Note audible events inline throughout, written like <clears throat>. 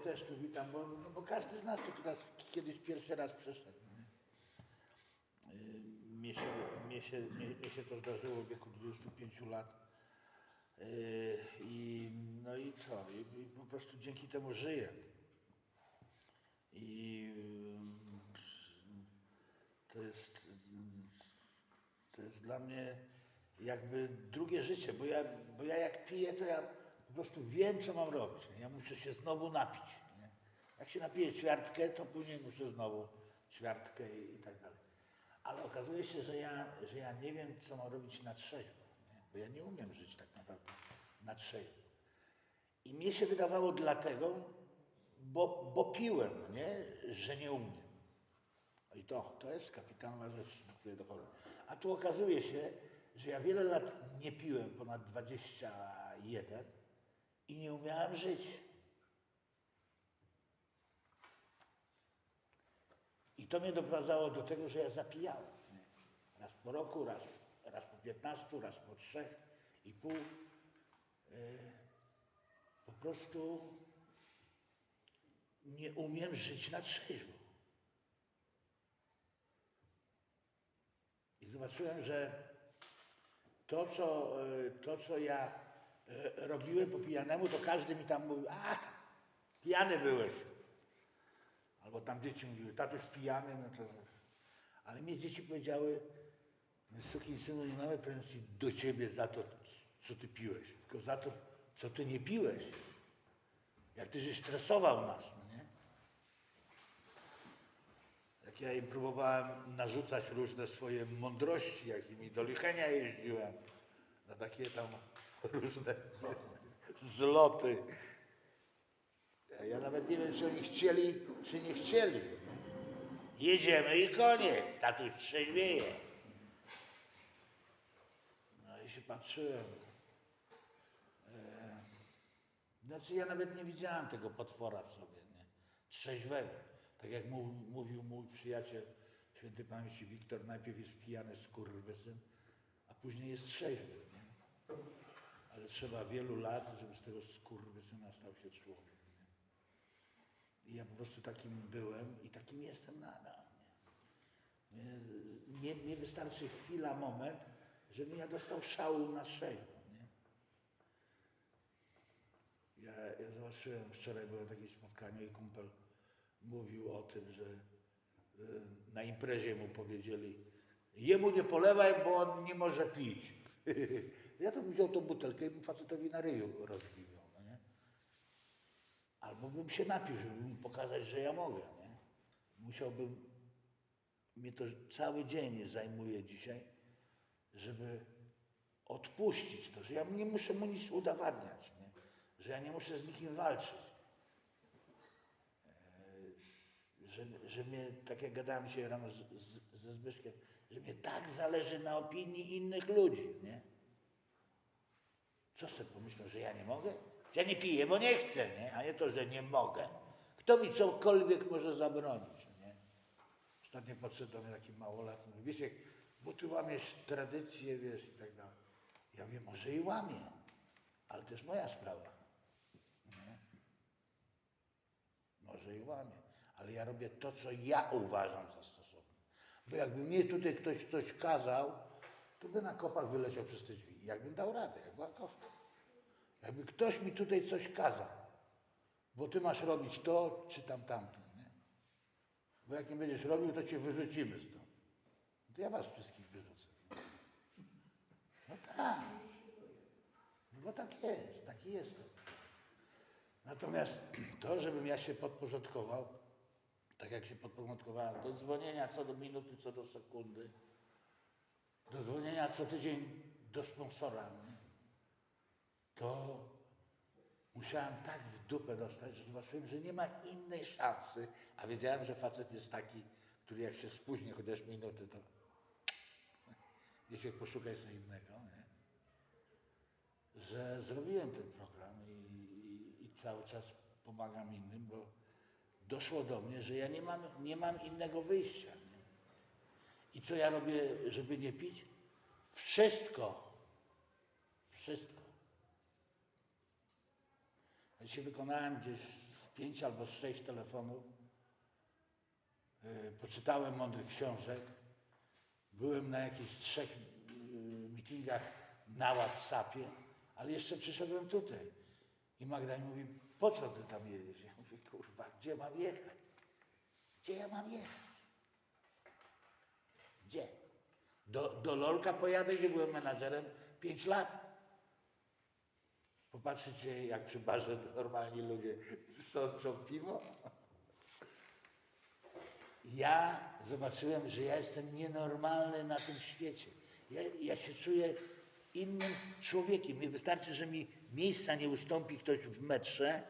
też tu witam, bo, no bo każdy z nas raz, kiedyś pierwszy raz przeszedł. Y, Mnie się, mnie, się, mnie, mnie się to zdarzyło w wieku 25 lat. Y, I no i co? I, i po prostu dzięki temu żyję. I y, to jest, to jest dla mnie jakby drugie życie, bo ja, bo ja jak piję, to ja po prostu wiem, co mam robić. Ja muszę się znowu napić. Nie? Jak się napiję ćwiartkę, to później muszę znowu ćwiartkę i, i tak dalej. Ale okazuje się, że ja, że ja nie wiem, co mam robić na trzeźwo, nie? bo ja nie umiem żyć tak naprawdę na trzeźwo. I mnie się wydawało dlatego, bo, bo piłem, nie? że nie umiem. I to, to jest kapitalna rzecz, do której dochodzę. A tu okazuje się, że ja wiele lat nie piłem, ponad 21 i nie umiałem żyć. I to mnie doprowadzało do tego, że ja zapijałem. Nie? Raz po roku, raz, raz po 15, raz po trzech i pół. Yy, po prostu nie umiem żyć na trzeźwo. I zobaczyłem, że to, co, e, to, co ja robiłem po pijanemu, to każdy mi tam mówił, a pijany byłeś. Albo tam dzieci mówiły, tatuś pijany, no to... Ale mnie dzieci powiedziały, wysoki synu, nie mamy pretensji do ciebie za to, co ty piłeś, tylko za to, co ty nie piłeś. Jak ty żeś stresował nas, no nie? Jak ja im próbowałem narzucać różne swoje mądrości, jak z nimi do Lichenia jeździłem, na takie tam różne zloty. Ja nawet nie wiem, czy oni chcieli, czy nie chcieli. Jedziemy i koniec, tatuś trzeźwieje. No i się patrzyłem. E, Znaczy ja nawet nie widziałem tego potwora w sobie, nie? Trzeźwego. Tak jak mów, mówił mój przyjaciel święty pamięci Wiktor, najpierw jest pijany skurwysyn, a później jest trzeźwy, nie? Ale trzeba wielu lat, żeby z tego skurwysyna stał się człowiek, nie? I ja po prostu takim byłem i takim jestem nadal, nie? Wystarczy chwila, moment, żebym ja dostał szału na nie? Ja, ja zobaczyłem, wczoraj było takie spotkanie i kumpel mówił o tym, że y, na imprezie mu powiedzieli, jemu nie polewaj, bo on nie może pić. <laughs> ja bym wziął tą butelkę i bym facetowi na ryju rozbił, no nie? Albo bym się napił, żeby mu pokazać, że ja mogę, nie? Musiałbym, mnie to cały dzień zajmuje dzisiaj, żeby odpuścić to, że ja nie muszę mu nic udowadniać, nie? że ja nie muszę z nikim walczyć. E, Że, że mnie, tak jak gadałem dzisiaj rano z, z, ze Zbyszkiem, że mnie tak zależy na opinii innych ludzi, nie? Co sobie pomyślą, że ja nie mogę? Ja nie piję, bo nie chcę, nie? A nie to, że nie mogę. Kto mi cokolwiek może zabronić, nie? Ostatnio podszedł do mnie taki małolat, mówi, bo ty łamiesz tradycję, wiesz, i tak dalej. Ja wiem, może i łamię, ale to jest moja sprawa. Nie? Może i łamię, ale ja robię to, co ja uważam za stosowne. Bo jakby mnie tutaj ktoś coś kazał, to by na kopach wyleciał przez te drzwi. Jakbym dał radę, jak była kocha. Jakby ktoś mi tutaj coś kazał, bo ty masz robić to, czy tam tamto, nie? Bo jak nie będziesz robił, to cię wyrzucimy stąd. To ja was wszystkich wyrzucę. No tak. No bo tak jest, taki jestem. Natomiast <clears throat> to, żebym ja się podporządkował, tak jak się podporządkowałem do dzwonienia co do minuty, co do sekundy, do dzwonienia co tydzień do sponsora, to musiałem tak w dupę dostać, że zobaczyłem, że nie ma innej szansy, a wiedziałem, że facet jest taki, który jak się spóźni chociaż minuty, to <laughs> wiecie, poszukaj sobie innego, nie? że zrobiłem ten program i, i, i cały czas pomagam innym, bo doszło do mnie, że ja nie mam, nie mam innego wyjścia. Nie? I co ja robię, żeby nie pić? Wszystko. Wszystko. Ja dzisiaj wykonałem gdzieś z pięć albo z sześć telefonów. Yy, Poczytałem mądrych książek. Byłem na jakichś trzech yy, meetingach na Whatsappie, ale jeszcze przyszedłem tutaj. I Magda mi mówi, po co ty tam jedziesz? Ja kurwa, gdzie mam jechać? Gdzie ja mam jechać? Gdzie? Do, do Lolka pojadę, gdzie byłem menadżerem 5 lat. Popatrzycie, jak przy barze normalni ludzie sączą piwo. Ja zobaczyłem, że ja jestem nienormalny na tym świecie. Ja, ja się czuję innym człowiekiem. Mi wystarczy, że mi miejsca nie ustąpi ktoś w metrze,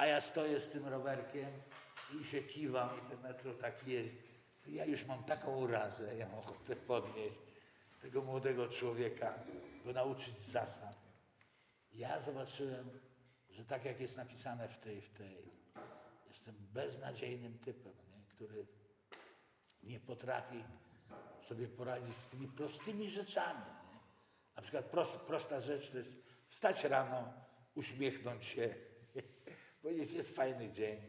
a ja stoję z tym rowerkiem i się kiwam i ten metro tak je. Ja już mam taką urazę, ja mam ochotę podnieść tego młodego człowieka, go nauczyć zasad. Ja zobaczyłem, że tak jak jest napisane w tej, w tej, jestem beznadziejnym typem, nie? który nie potrafi sobie poradzić z tymi prostymi rzeczami. Nie? Na przykład prost, prosta rzecz to jest wstać rano, uśmiechnąć się, powiedzieć jest fajny dzień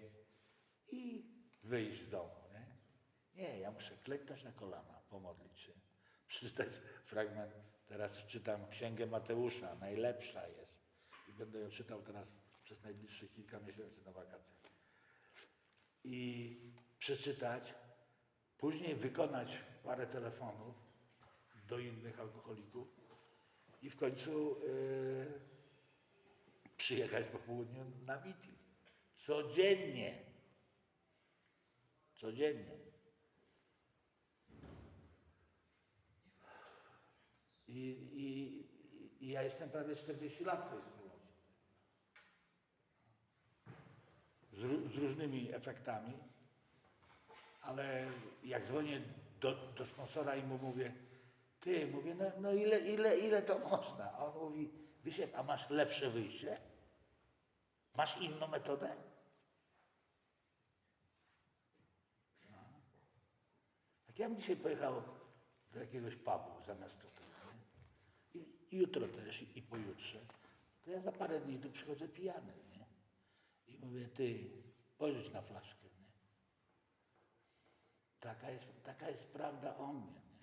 i wyjść z domu. Nie, nie ja muszę klęknąć na kolana, pomodlić się, <laughs> przeczytać fragment. Teraz czytam Księgę Mateusza, najlepsza jest i będę ją czytał teraz przez najbliższe kilka miesięcy na wakacjach. I przeczytać, później wykonać parę telefonów do innych alkoholików i w końcu yy, przyjechać po południu na meeting. Codziennie. Codziennie. I, i, I ja jestem prawie 40 lat w tej wspólnocie. Z, z różnymi efektami, ale jak dzwonię do, do sponsora i mu mówię, ty, mówię, no, no ile, ile, ile to można? A on mówi, Wysiek, a masz lepsze wyjście? Masz inną metodę? No. Jak ja bym dzisiaj pojechał do jakiegoś pubu zamiast tutaj, nie? I, I jutro też, i, i pojutrze, to ja za parę dni tu przychodzę pijany, nie? I mówię, ty, pożycz na flaszkę, nie? Taka jest, taka jest prawda o mnie, nie?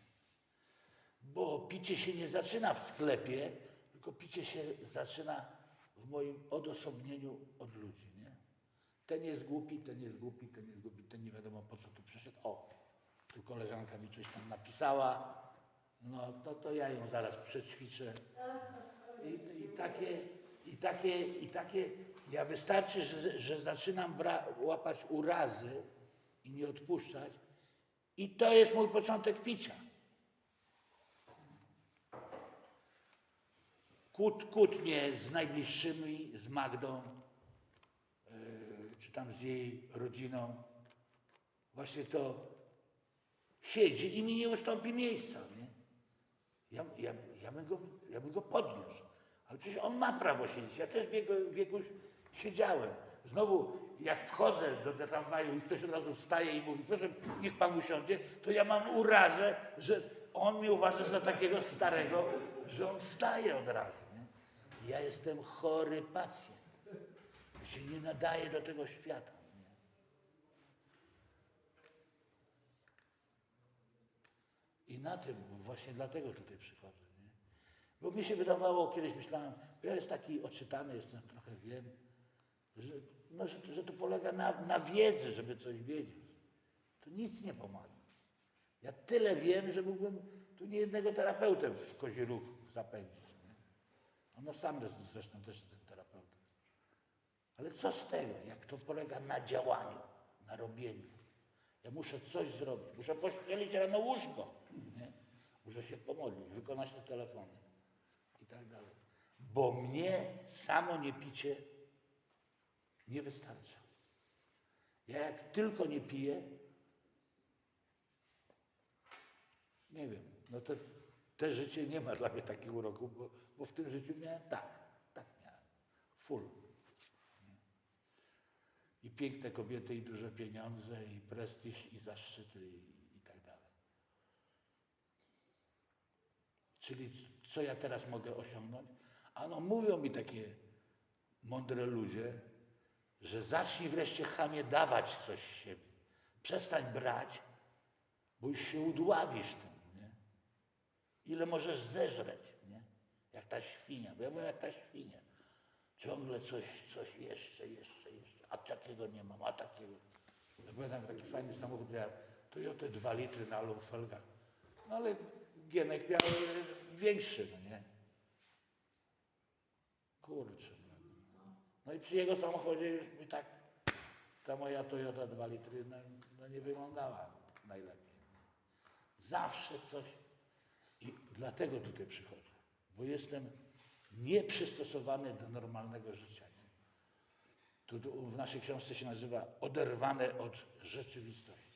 Bo picie się nie zaczyna w sklepie, tylko picie się zaczyna w moim odosobnieniu od ludzi, nie? Ten jest głupi, ten jest głupi, ten jest głupi, ten nie wiadomo po co tu przyszedł. O, tu koleżanka mi coś tam napisała, no to, to ja ją zaraz przećwiczę. I, i, takie, i, takie, I takie, ja wystarczy, że, że zaczynam bra, łapać urazy i nie odpuszczać i to jest mój początek picia. Kłót, kłótnie z najbliższymi, z Magdą, yy, czy tam z jej rodziną. Właśnie to siedzi i mi nie ustąpi miejsca. Nie? Ja, ja, ja, bym go, ja bym go podniósł. Ale przecież on ma prawo siedzieć. Ja też w jego wieku siedziałem. Znowu, jak wchodzę do tramwaju i ktoś od razu wstaje i mówi, proszę, niech pan usiądzie, to ja mam urazę, że on mnie uważa za takiego starego, że on wstaje od razu. Nie? Ja jestem chory pacjent. Się nie nadaje do tego świata. Nie? I na tym, właśnie dlatego tutaj przychodzę. Nie? Bo mi się wydawało, kiedyś myślałem, ja jest taki odczytany, jestem trochę wiem, że, no, że, że to polega na, na wiedzy, żeby coś wiedzieć. To nic nie pomaga. Ja tyle wiem, że mógłbym tu nie jednego terapeutę w kozi ruch zapędzić. Nie? Ono sam jest zresztą też jestem terapeutą. Ale co z tego, jak to polega na działaniu, na robieniu? Ja muszę coś zrobić, muszę pościelić rano łóżko? Muszę się pomodlić, wykonać te telefony i tak dalej. Bo mnie samo nie picie nie wystarcza. Ja jak tylko nie piję, nie wiem, no to te życie nie ma dla mnie takiego uroku, bo, bo w tym życiu miałem tak, tak miałem, full. I piękne kobiety, i duże pieniądze, i prestiż, i zaszczyty, i, i tak dalej. Czyli co ja teraz mogę osiągnąć? A no mówią mi takie mądre ludzie, że zacznij wreszcie chamie dawać coś z siebie. Przestań brać, bo już się udławisz tym, nie? Ile możesz zeżreć, nie? Jak ta świnia, bo ja byłem jak ta świnia. Ciągle coś, coś jeszcze, jeszcze, jeszcze. A takiego nie mam, a takiego. Ja pamiętam taki fajny samochód miałem, Toyota 2 litry na alufelgach. No ale Gienek miał e, większy, no nie? Kurczę. no. No i przy jego samochodzie już mi tak ta moja Toyota 2 litry no, no nie wyglądała najlepiej. Zawsze coś. I dlatego tutaj przychodzę, bo jestem nieprzystosowany do normalnego życia. Tu, tu w naszej książce się nazywa oderwane od rzeczywistości.